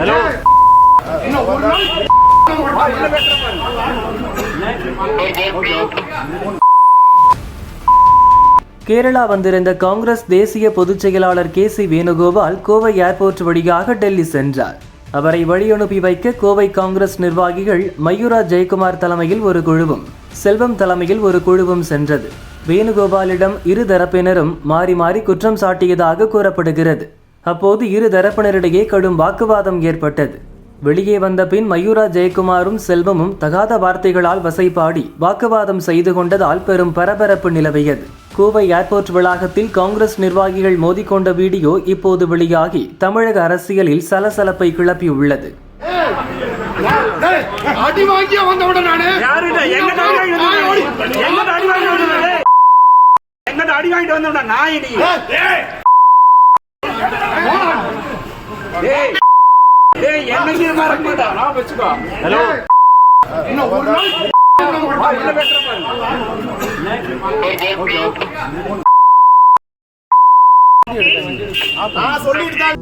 Hello. Kerala வந்திருந்த காங்கிரஸ் தேசிய பொதுச் செயலாளர் K C Venugopal Kovai airport வழியாக டெல்லி சென்றார். அவரை வழியனுப்பி வைக்க கோவை காங்கிரஸ் நிர்வாகிகள் மயூரா ஜெயக்குமார் தலைமையில் ஒரு குழுவும் செல்வம் தலைமையில் ஒரு குழுவும் சென்றது. வேணுகோபாலிடம் இரு தரப்பினரும் மாறி மாறி குற்றம் சாட்டியதாக கூறப்படுகிறது. அப்போது இரு தரப்பினரிடையே கடும் வாக்குவாதம் ஏற்பட்டது. வெளியே வந்த பின் மயூரா ஜெயக்குமாரும் செல்வமும் தகாத வார்த்தைகளால் வசைபாடி வாக்குவாதம் செய்து கொண்டதால் பெரும் பரபரப்பு நிலவியது. கோவை ஏர்போர்ட் வளாகத்தில் காங்கிரஸ் நிர்வாகிகள் மோதிக்கொண்ட வீடியோ இப்போது வெளியாகி தமிழக அரசியலில் சலசலப்பை கிளப்பியுள்ளது. அடி வாங்கியா வந்தவன நானு யாருகிட்ட எங்க அடி வாங்கி வந்தீங்க? எங்க அடி வாங்கி வந்தீங்க? எங்க அடி வாங்கிட்டு வந்தவனா நாய் நீ ஏய் ஏய் என்னைக்கு மறக்க மாட்டேன். நான் வச்சுக்கோ. ஹலோ இன்னும் ஒரு நாள். நான் சொல்லிட்டு தான்